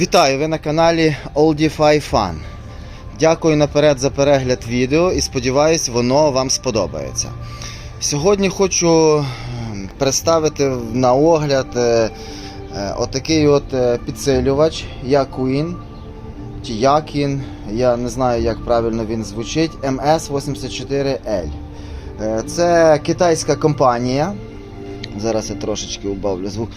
Вітаю! Ви на каналі Oldify Fun. Дякую наперед за перегляд відео і сподіваюсь, воно вам сподобається. Сьогодні хочу ем, представити на огляд е, е, отакий от е, підсилювач Yakuin чи Yakin, я не знаю, як правильно він звучить, MS84L. Е, Це китайська компанія. Зараз я трошечки убавлю звук.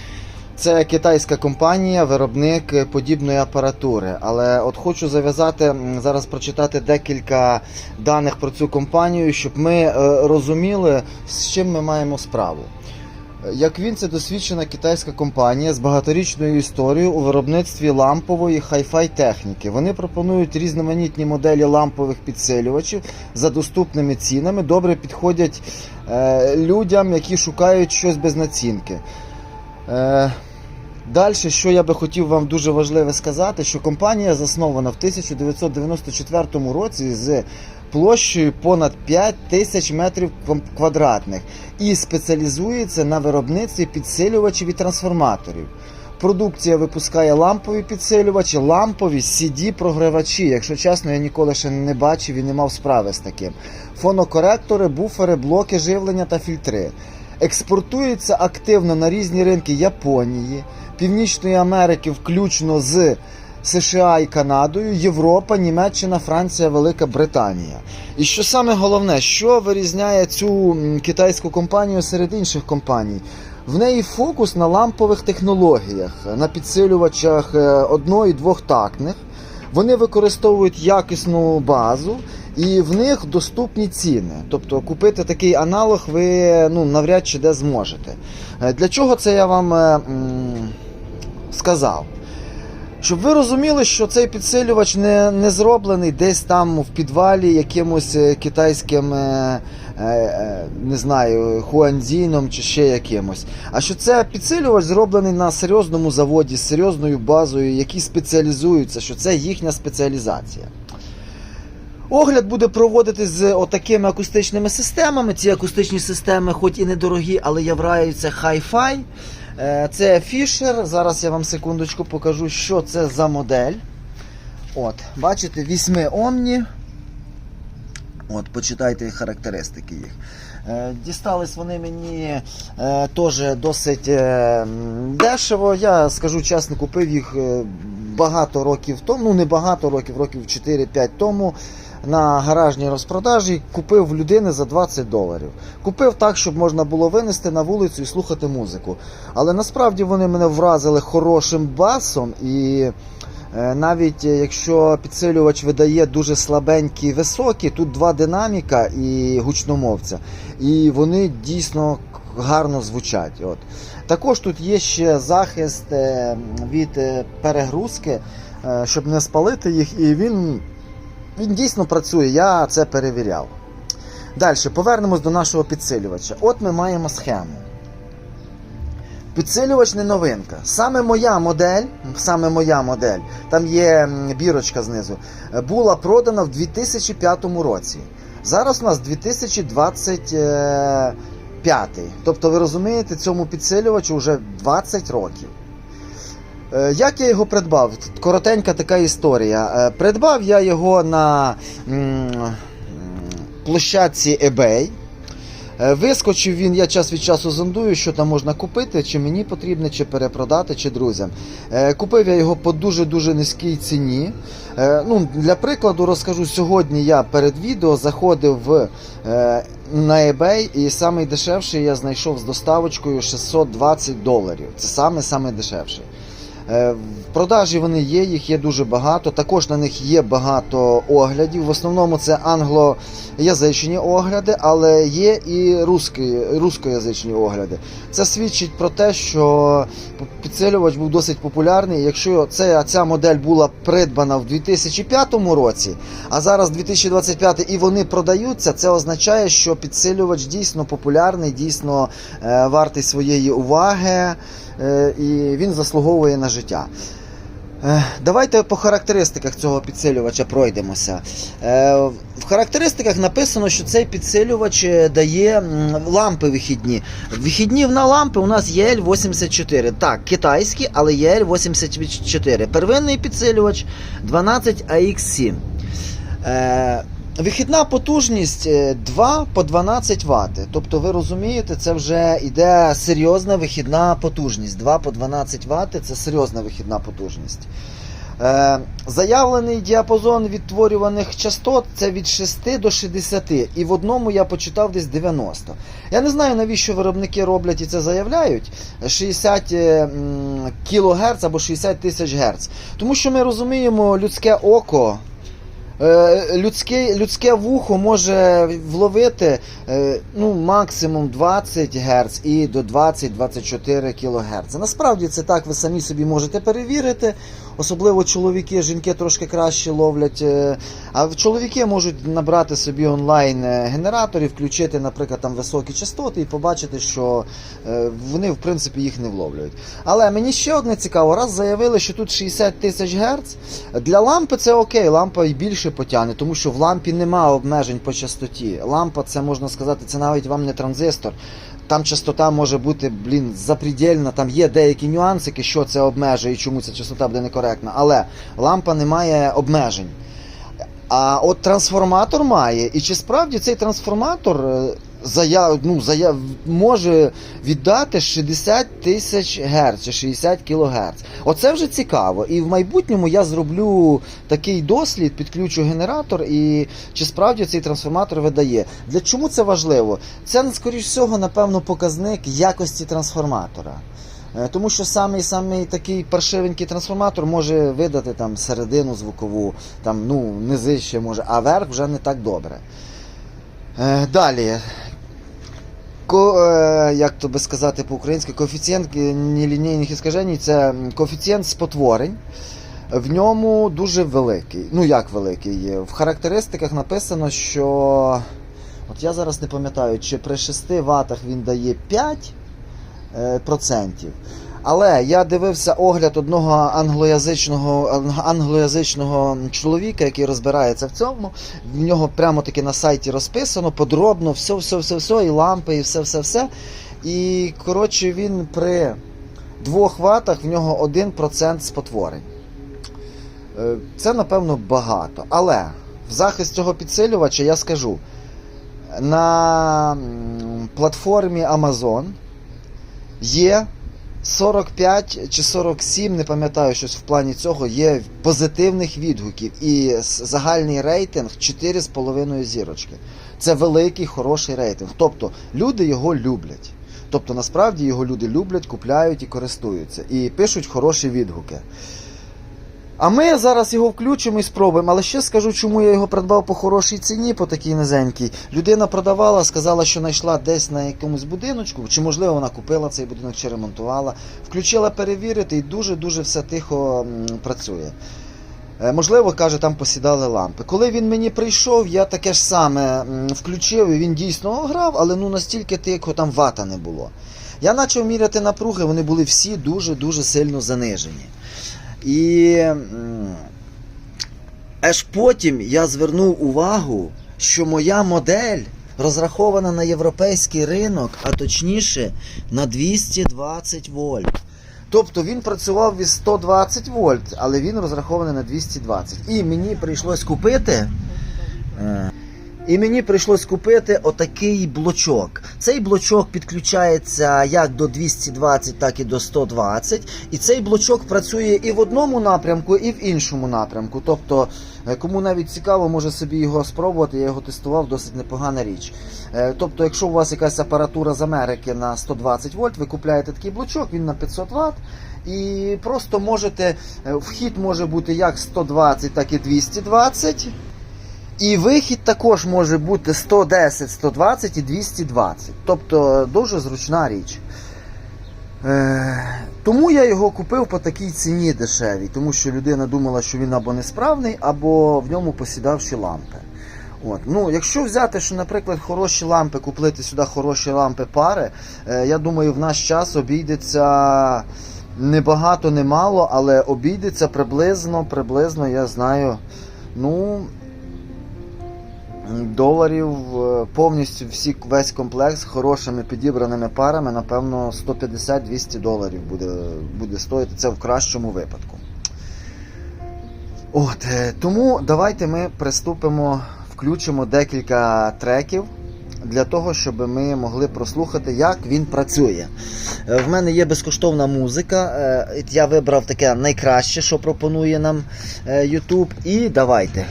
Це китайська компанія, виробник подібної апаратури. Але от хочу зав'язати зараз прочитати декілька даних про цю компанію, щоб ми е, розуміли, з чим ми маємо справу. Як він це досвідчена китайська компанія з багаторічною історією у виробництві лампової хай-фай техніки. Вони пропонують різноманітні моделі лампових підсилювачів за доступними цінами. Добре підходять е, людям, які шукають щось без націнки. Е, Далі, що я би хотів вам дуже важливе сказати, що компанія заснована в 1994 році з площею понад 5 тисяч метрів квадратних і спеціалізується на виробництві підсилювачів і трансформаторів. Продукція випускає лампові підсилювачі, лампові CD-програвачі. Якщо чесно, я ніколи ще не бачив і не мав справи з таким. Фонокоректори, буфери, блоки живлення та фільтри. Експортується активно на різні ринки Японії, Північної Америки, включно з США і Канадою, Європа, Німеччина, Франція, Велика Британія. І що саме головне, що вирізняє цю китайську компанію серед інших компаній? В неї фокус на лампових технологіях, на підсилювачах е, одно- і двохтактних. Вони використовують якісну базу і в них доступні ціни. Тобто купити такий аналог ви ну, навряд чи де зможете. Е, Для чого це я вам е, сказав? Щоб ви розуміли, що цей підсилювач не, не зроблений десь там в підвалі якимось е, китайським, е, е, не знаю, хуанзіном чи ще якимось. А що це підсилювач зроблений на серйозному заводі з серйозною базою, які спеціалізуються, що це їхня спеціалізація. Огляд буде проводитись з отакими акустичними системами. Ці акустичні системи, хоч і недорогі, але являються Hi-Fi. Е, Це Fisher. Зараз я вам секундочку покажу, що це за модель. От, бачите, 8 Omni. От, почитайте характеристики їх. Е, Дістались вони мені е, теж досить дешево. Я скажу чесно, купив їх багато років тому, ну не багато років, років 4-5 тому. На гаражній розпродажі купив людини за 20 доларів. Купив так, щоб можна було винести на вулицю і слухати музику. Але насправді вони мене вразили хорошим басом і. Е, Навіть е, якщо підсилювач видає дуже слабенькі високі, тут два динаміка і гучномовця, і вони дійсно гарно звучать. От. Також тут є ще захист е, від перегрузки, щоб не спалити їх, і він, він дійсно працює, я це перевіряв. Далі, повернемось до нашого підсилювача. От ми маємо схему. Підсилювач не новинка. Саме моя модель, саме моя модель, там є бірочка знизу, е, була продана в 2005 році. Зараз у нас 2025. Тобто, ви розумієте, цьому підсилювачу вже 20 років. Е, Як я його придбав? Коротенька така історія. Е, Придбав я його на площадці eBay. Е, Вискочив він, я час від часу зондую, що там можна купити, чи мені потрібно, чи перепродати, чи друзям. Купив я його по дуже-дуже низькій ціні. Ну, Для прикладу розкажу, сьогодні я перед відео заходив в, на eBay і самий дешевший я знайшов з доставочкою 620 доларів. Це саме саме дешевший. Е, В продажі вони є, їх є дуже багато. Також на них є багато оглядів. В основному це англоязичні огляди, але є і рускоязичні огляди. Це свідчить про те, що підсилювач був досить популярний. Якщо це, ця модель була придбана в 2005 році, а зараз 2025 і вони продаються, це означає, що підсилювач дійсно популярний, дійсно е, вартий своєї уваги і він заслуговує на життя. Е, Давайте по характеристиках цього підсилювача пройдемося. Е, В характеристиках написано, що цей підсилювач е, дає лампи вихідні. Вихідні на лампи у нас є L84. Так, китайські, але є L84. Первинний підсилювач 12AX7. Е, Вихідна потужність е, 2 по 12 Вт. Тобто, ви розумієте, це вже йде серйозна вихідна потужність. 2 по 12 Вт це серйозна вихідна потужність. Е, заявлений діапазон відтворюваних частот це від 6 до 60. І в одному я почитав десь 90. Я не знаю, навіщо виробники роблять і це заявляють. 60 е, кГц або 60 тисяч Гц. Тому що ми розуміємо, людське око. Е, Людське, людське вухо може вловити е, ну, максимум 20 Гц і до 20-24 кГц. Насправді це так, ви самі собі можете перевірити. Особливо чоловіки, жінки трошки краще ловлять. е, А чоловіки можуть набрати собі онлайн е, генераторів, включити, наприклад, там високі частоти і побачити, що е, вони в принципі їх не вловлюють. Але мені ще одне цікаво, раз заявили, що тут 60 тисяч Гц. Для лампи це окей, лампа і більше потягне, тому що в лампі нема обмежень по частоті. Лампа, це можна сказати, це навіть вам не транзистор. Там частота може бути, блін, запредельна, там є деякі нюансики, що це обмежує і чому ця частота буде некоректна. Але лампа не має обмежень. А от трансформатор має. І чи справді цей трансформатор е, заяв, ну, заяв, може віддати 60 тисяч Гц чи 60 кГц? Оце вже цікаво. І в майбутньому я зроблю такий дослід, підключу генератор, і чи справді цей трансформатор видає. Для чому це важливо? Це, скоріш всього, напевно, показник якості трансформатора. Е, Тому що самий самий такий паршивенький трансформатор може видати там середину звукову, там ну низи може, а верх вже не так добре. Е, далі. Ко, е, як то би сказати по-українськи, коефіцієнт е, нелінійних іскажень це коефіцієнт спотворень. В ньому дуже великий. Ну як великий? В характеристиках написано, що. От я зараз не пам'ятаю, чи при 6 ватах він дає 5 е, процентів. Але я дивився огляд одного англоязичного, англоязичного чоловіка, який розбирається в цьому. В нього прямо таки на сайті розписано подробно, все, все, все, все, і лампи, і все, все, все. І коротше, він при 2 ватах в нього 1% спотворень. Е, Це, напевно, багато. Але в захист цього підсилювача я скажу: на платформі Amazon є 45 чи 47, не пам'ятаю щось в плані цього, є позитивних відгуків. І загальний рейтинг 4,5 зірочки. Це великий, хороший рейтинг. Тобто люди його люблять. Тобто, насправді його люди люблять, купляють і користуються. І пишуть хороші відгуки. А ми зараз його включимо і спробуємо. Але ще скажу, чому я його придбав по хорошій ціні, по такій низенькій. Людина продавала, сказала, що знайшла десь на якомусь будиночку, чи можливо вона купила цей будинок чи ремонтувала. Включила перевірити і дуже-дуже все тихо працює. Е, Можливо, каже, там посідали лампи. Коли він мені прийшов, я таке ж саме включив, і він дійсно грав, але ну настільки тихо там вата не було. Я почав міряти напруги, вони були всі дуже-дуже сильно занижені. І аж потім я звернув увагу, що моя модель розрахована на європейський ринок, а точніше на 220 вольт. Тобто він працював від 120 вольт, але він розрахований на 220. І мені прийшлось купити. І мені прийшлось купити отакий блочок. Цей блочок підключається як до 220, так і до 120. І цей блочок працює і в одному напрямку, і в іншому напрямку. Тобто, е, кому навіть цікаво, може собі його спробувати. Я його тестував, досить непогана річ. Е, Тобто, якщо у вас якась апаратура з Америки на 120 вольт, ви купляєте такий блочок, він на 500 Вт. І просто можете, е, вхід може бути як 120, так і 220. І вихід також може бути 110, 120 і 220. Тобто дуже зручна річ. Е, тому я його купив по такій ціні дешевій, тому що людина думала, що він або несправний, або в ньому посідавші лампи. От. Ну, якщо взяти, що, наприклад, хороші лампи, купити сюди хороші лампи пари, е, я думаю, в наш час обійдеться не багато, не мало, але обійдеться приблизно, приблизно, я знаю, ну. Доларів е, повністю всі, весь комплект з хорошими підібраними парами, напевно, 150-200 доларів буде, буде стоїти. Це в кращому випадку. От, е, тому давайте ми приступимо, включимо декілька треків для того, щоб ми могли прослухати, як він працює. Е, В мене є безкоштовна музика. Я вибрав таке найкраще, що пропонує нам YouTube. І давайте.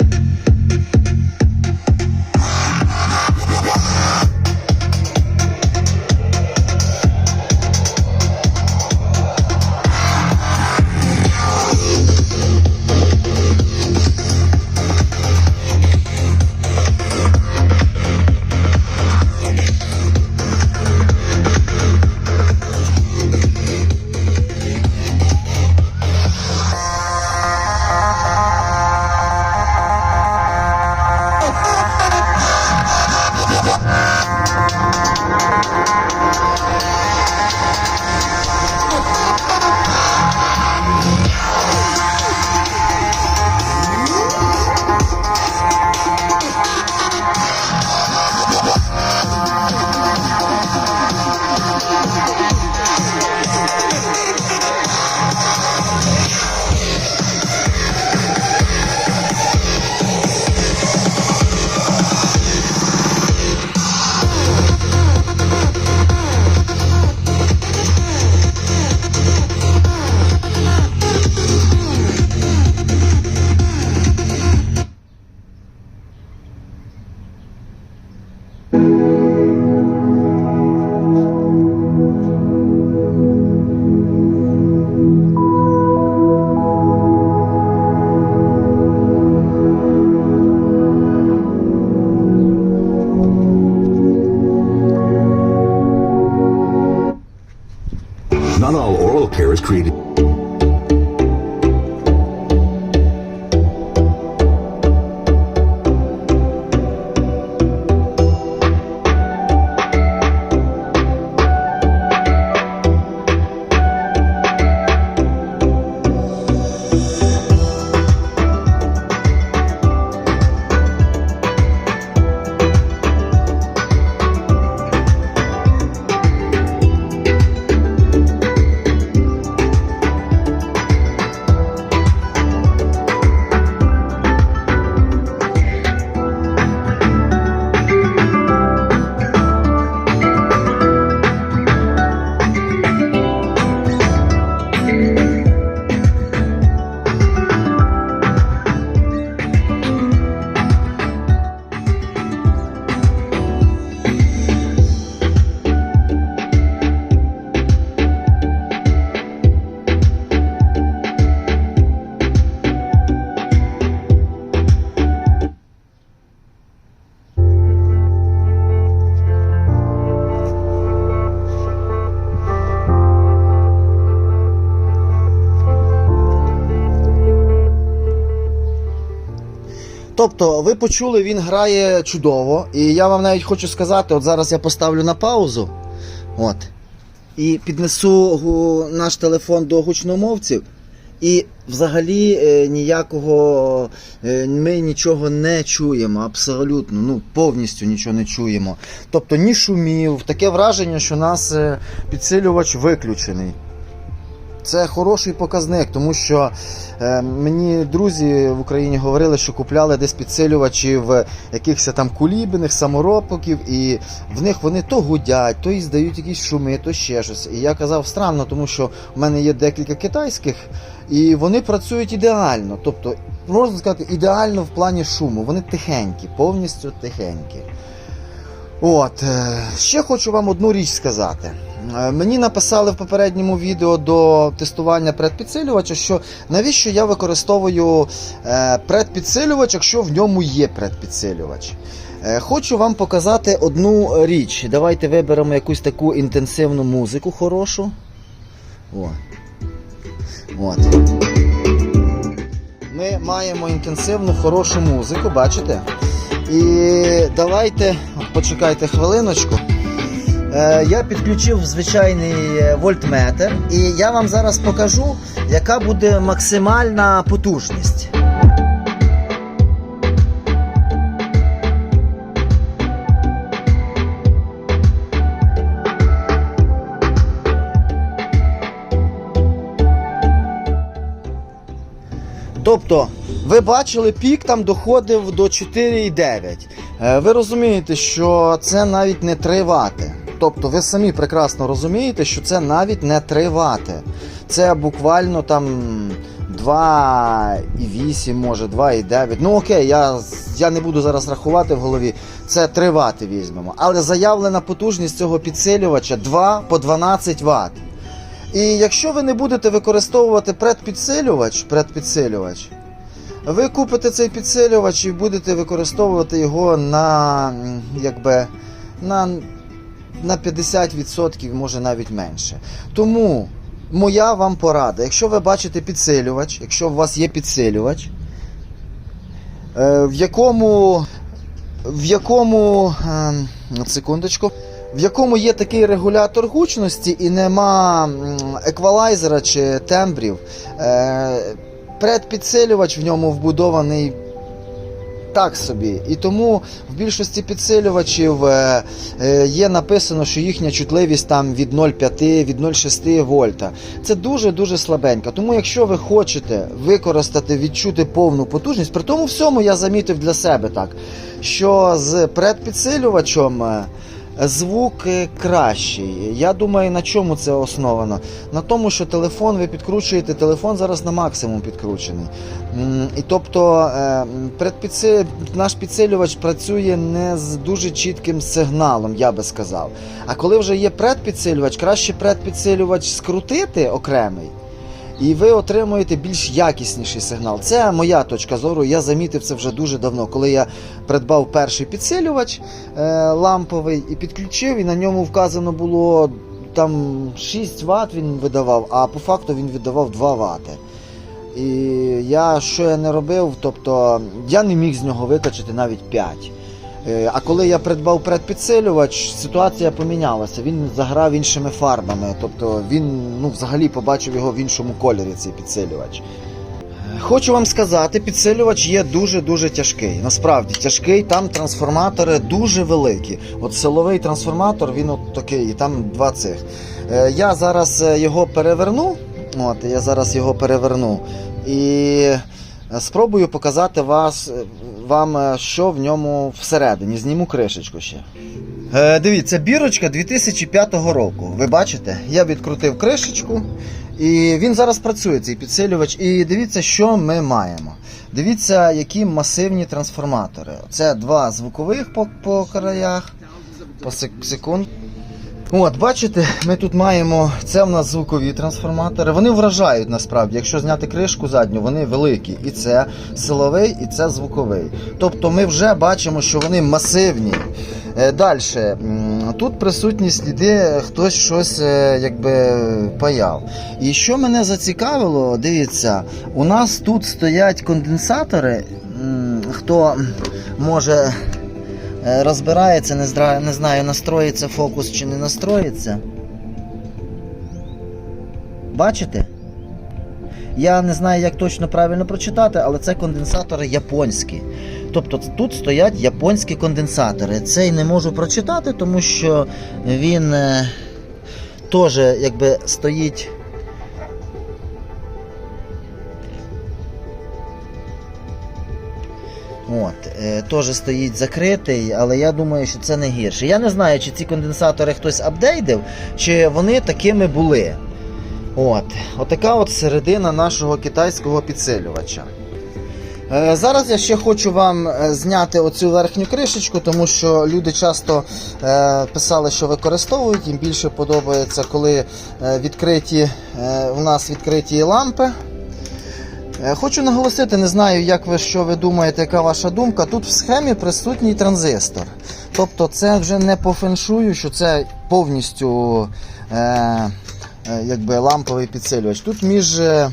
Тобто, ви почули, він грає чудово. І я вам навіть хочу сказати: от зараз я поставлю на паузу. От. І піднесу наш телефон до гучномовців. І взагалі е, ніякого е, ми нічого не чуємо, абсолютно, ну повністю нічого не чуємо. Тобто ні шумів, таке враження, що у нас е, підсилювач виключений. Це хороший показник, тому що е, мені друзі в Україні говорили, що купляли десь підсилювачів якихось там кулібиних, саморобків, і в них вони то гудять, то і здають якісь шуми, то ще щось. І я казав странно, тому що в мене є декілька китайських, і вони працюють ідеально. Тобто, можна сказати, ідеально в плані шуму. Вони тихенькі, повністю тихенькі. От, е, ще хочу вам одну річ сказати. Е, Мені написали в попередньому відео до тестування предпідсилювача, що навіщо я використовую е, предпідсилювач, якщо в ньому є предпідсилювач. Е, Хочу вам показати одну річ. Давайте виберемо якусь таку інтенсивну музику хорошу. О. От. Ми маємо інтенсивну хорошу музику, бачите? І давайте, почекайте хвилиночку. Е, я підключив звичайний е, вольтметр, і я вам зараз покажу, яка буде максимальна потужність. Тобто, ви бачили, пік там доходив до 4,9. Е, Ви розумієте, що це навіть не 3 Вт. Тобто, ви самі прекрасно розумієте, що це навіть не 3 Вт. Це буквально там 2,8, може, 2,9. Ну окей, я, я не буду зараз рахувати в голові. Це 3 Вт візьмемо. Але заявлена потужність цього підсилювача 2 по 12 Вт. І якщо ви не будете використовувати предпідсилювач, предпідсилювач, ви купите цей підсилювач і будете використовувати його на, якби, на, на 50%, може навіть менше. Тому моя вам порада, якщо ви бачите підсилювач, якщо у вас є підсилювач, е, в якому, в якому, ем, секундочку, в якому є такий регулятор гучності і нема еквалайзера чи тембрів. Е, предпідсилювач в ньому вбудований так собі. І тому в більшості підсилювачів е, е, є написано, що їхня чутливість там від 0,5, від 0,6 вольта. Це дуже-дуже слабенько. Тому якщо ви хочете використати, відчути повну потужність, при тому всьому я замітив для себе так, що з предпідсилювачем. Звук е, кращий. Я думаю, на чому це основано? На тому, що телефон ви підкручуєте, телефон зараз на максимум підкручений. І тобто е, наш підсилювач працює не з дуже чітким сигналом, я би сказав. А коли вже є предпідсилювач, краще предпідсилювач скрутити окремий. І ви отримуєте більш якісніший сигнал. Це моя точка зору. Я замітив це вже дуже давно, коли я придбав перший підсилювач е, ламповий і підключив, і на ньому вказано було там 6 Вт він видавав, а по факту він видавав 2 Вт. І я що я не робив, тобто я не міг з нього викачати навіть 5. Е, А коли я придбав предпідсилювач, ситуація помінялася. Він заграв іншими фарбами. Тобто він ну, взагалі побачив його в іншому кольорі, цей підсилювач. Е, Хочу вам сказати, підсилювач є дуже-дуже тяжкий. Насправді тяжкий, там трансформатори дуже великі. От силовий трансформатор, він от такий, і там два цих. Е, Я зараз його переверну. От, я зараз його переверну. І спробую показати вас, е, вам, е, що в ньому всередині. Зніму кришечку ще. Е, дивіться, бірочка 2005 року. Ви бачите? Я відкрутив кришечку. І він зараз працює, цей підсилювач. І дивіться, що ми маємо. Дивіться, які масивні трансформатори. Це два звукових по, по краях. По секунд. От, бачите, ми тут маємо. Це в нас звукові трансформатори. Вони вражають насправді. Якщо зняти кришку задню, вони великі. І це силовий, і це звуковий. Тобто ми вже бачимо, що вони масивні. Далі. Тут присутні сліди, хтось щось е, якби паяв. І що мене зацікавило, дивіться, у нас тут стоять конденсатори. Хто може е, розбирається, не, зра... не знаю, настроїться фокус чи не настроїться. Бачите? Я не знаю, як точно правильно прочитати, але це конденсатори японські. Тобто тут стоять японські конденсатори. Цей не можу прочитати, тому що він е, теж якби стоїть. От, е, теж стоїть закритий, але я думаю, що це не гірше. Я не знаю, чи ці конденсатори хтось апдейтив, чи вони такими були. От, отака от середина нашого китайського підсилювача. Е, Зараз я ще хочу вам е, зняти оцю верхню кришечку, тому що люди часто е, писали, що використовують. Їм більше подобається, коли е, відкриті, е, у нас відкриті лампи. Е, Хочу наголосити, не знаю, як ви що ви думаєте, яка ваша думка. Тут в схемі присутній транзистор. Тобто це вже не по феншую, що це повністю е, е, якби ламповий підсилювач. Тут між, е,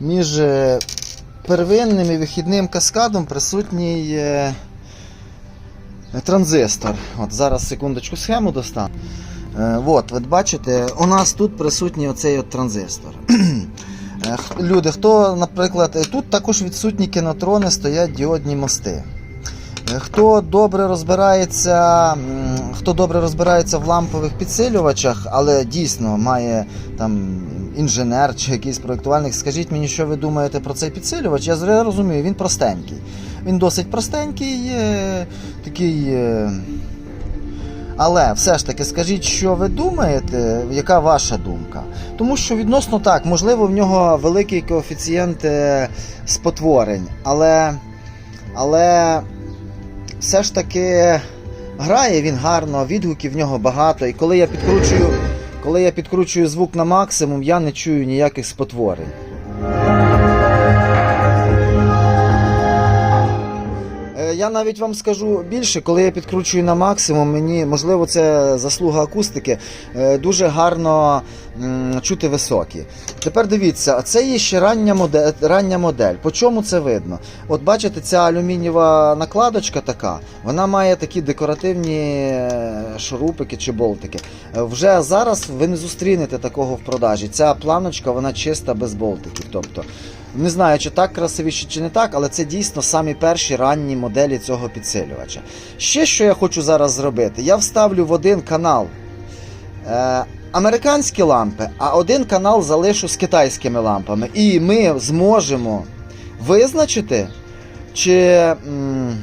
між е, первинним і вихідним каскадом присутній е, транзистор. От зараз секундочку схему достану. Е, От, ви бачите, у нас тут присутній оцей от транзистор. Е, Люди, хто, наприклад, е, тут також відсутні кінотрони, стоять діодні мости. Е, Хто добре розбирається, хто добре розбирається в лампових підсилювачах, але дійсно має там інженер чи якийсь проєктувальник, скажіть мені, що ви думаєте про цей підсилювач. Я розумію, він простенький. Він досить простенький, е, такий. Але все ж таки, скажіть, що ви думаєте, яка ваша думка? Тому що відносно так, можливо, в нього великий коефіцієнт е, спотворень, але, але все ж таки грає він гарно, відгуків в нього багато. І коли я підкручую, коли я підкручую звук на максимум, я не чую ніяких спотворень. Я навіть вам скажу більше, коли я підкручую на максимум, мені можливо це заслуга акустики, е, дуже гарно чути високі. Тепер дивіться, це є ще рання модель, рання модель. По чому це видно? От бачите, ця алюмінієва накладочка така, вона має такі декоративні е, шурупики чи болтики. Вже зараз ви не зустрінете такого в продажі. Ця планочка вона чиста без болтиків. Тобто, не знаю, чи так красивіше, чи не так, але це дійсно самі перші ранні моделі цього підсилювача. Ще що я хочу зараз зробити, я вставлю в один канал е, американські лампи, а один канал залишу з китайськими лампами. І ми зможемо визначити, чи м,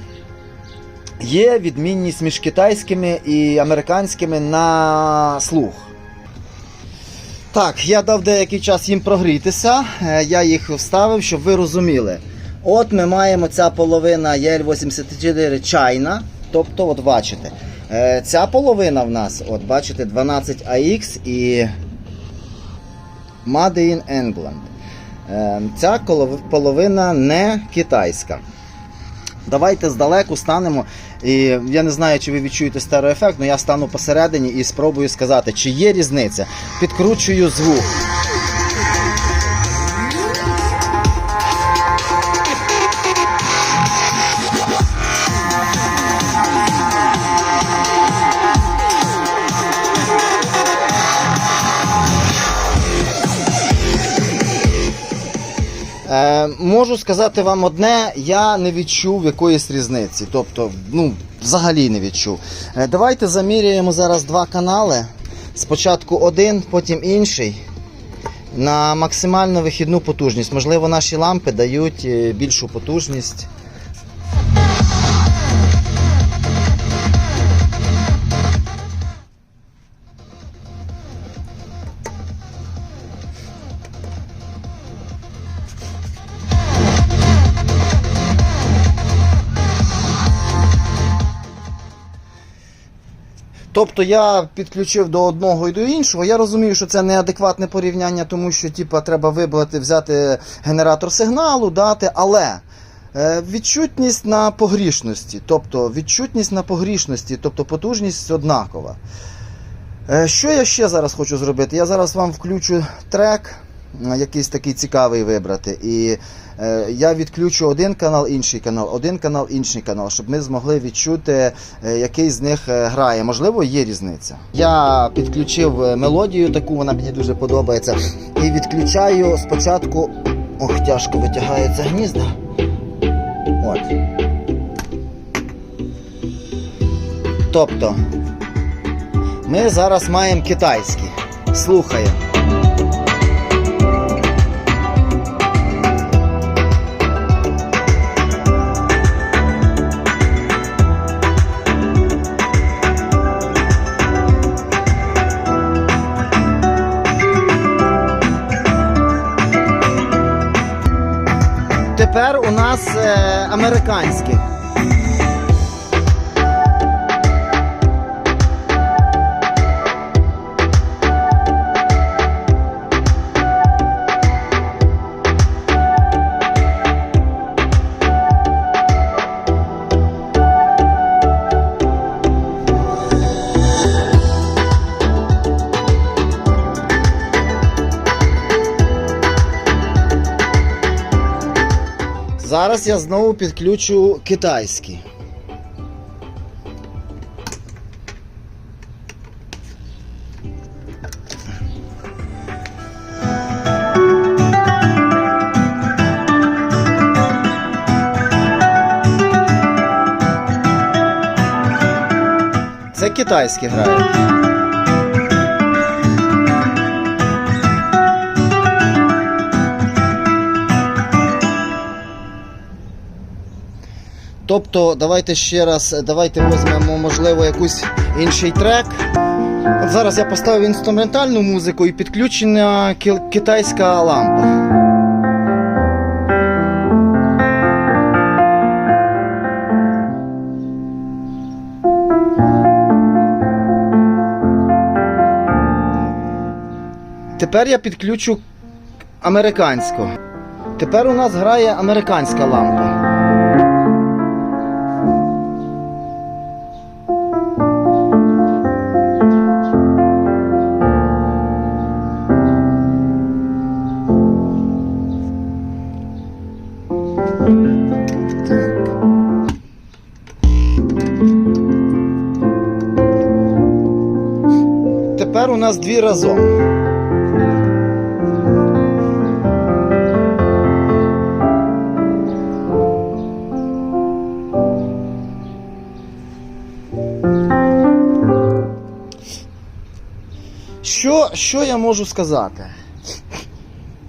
є відмінність між китайськими і американськими на слух. Так, я дав деякий час їм прогрітися. Е, Я їх вставив, щоб ви розуміли. От ми маємо ця половина EL84 чайна. Тобто, от бачите, е, ця половина в нас, от бачите, 12AX і Made in England. Е, Ця половина не китайська. Давайте здалеку станемо. І я не знаю, чи ви відчуєте стереоефект, але я стану посередині і спробую сказати, чи є різниця. Підкручую звук. Можу сказати вам одне, я не відчув якоїсь різниці. Тобто, ну, взагалі не відчув. Е, давайте заміряємо зараз два канали. Спочатку один, потім інший. На максимальну вихідну потужність. Можливо, наші лампи дають е, більшу потужність. Тобто я підключив до одного і до іншого. Я розумію, що це неадекватне порівняння, тому що типа, треба вибрати, взяти генератор сигналу, дати, але е, відчутність на погрішності, тобто відчутність на погрішності, тобто потужність однакова. Е, Що я ще зараз хочу зробити? Я зараз вам включу трек, е, якийсь такий цікавий вибрати. І я відключу один канал, інший канал, один канал, інший канал, щоб ми змогли відчути, е, який з них е, грає. Можливо, є різниця. Я підключив е, мелодію, таку вона мені дуже подобається. І відключаю спочатку. Ох, тяжко витягається гнізда. От. Тобто, ми зараз маємо китайський. Слухаємо. Тепер у нас е, американський. Зараз я знову підключу китайський. Це китайський грає. Тобто, давайте ще раз, давайте візьмемо, можливо, якийсь інший трек. От зараз я поставив інструментальну музику і підключена китайська лампа. Тепер я підключу американську. Тепер у нас грає американська лампа. Нас дві разом. Що, що я можу сказати?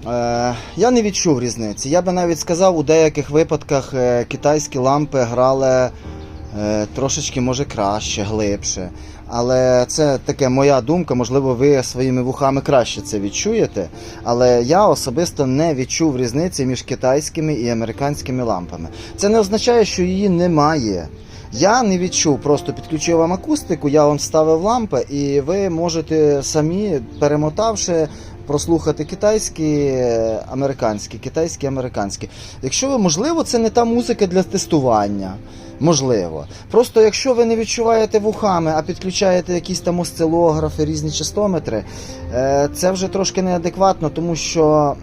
Е, я не відчув різниці. Я би навіть сказав, у деяких випадках е, китайські лампи грали е, трошечки може краще, глибше. Але це таке моя думка, можливо, ви своїми вухами краще це відчуєте. Але я особисто не відчув різниці між китайськими і американськими лампами. Це не означає, що її немає. Я не відчув, просто підключив вам акустику, я вам ставив лампи, і ви можете самі, перемотавши, прослухати китайські, американські, китайські, американські. Якщо ви, можливо, це не та музика для тестування. Можливо. Просто якщо ви не відчуваєте вухами, а підключаєте якісь там осцилографи, різні частометри, е, це вже трошки неадекватно, тому що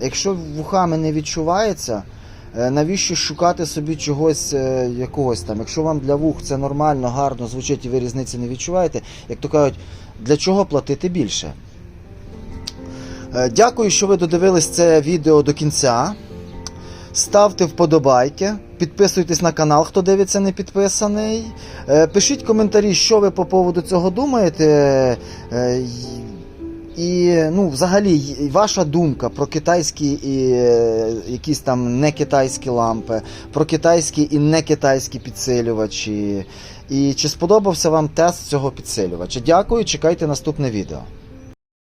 якщо вухами не відчувається, е, навіщо шукати собі чогось е, якогось там? Якщо вам для вух це нормально, гарно звучить і ви різниці не відчуваєте, як то кажуть, для чого платити більше? Е, Дякую, що ви додивились це відео до кінця. Ставте вподобайки, підписуйтесь на канал, хто дивиться не підписаний. Е, Пишіть коментарі, що ви по поводу цього думаєте. Е, І ну, взагалі, ваша думка про китайські і е, якісь там не китайські лампи, про китайські і не китайські підсилювачі. І чи сподобався вам тест цього підсилювача? Дякую, чекайте наступне відео.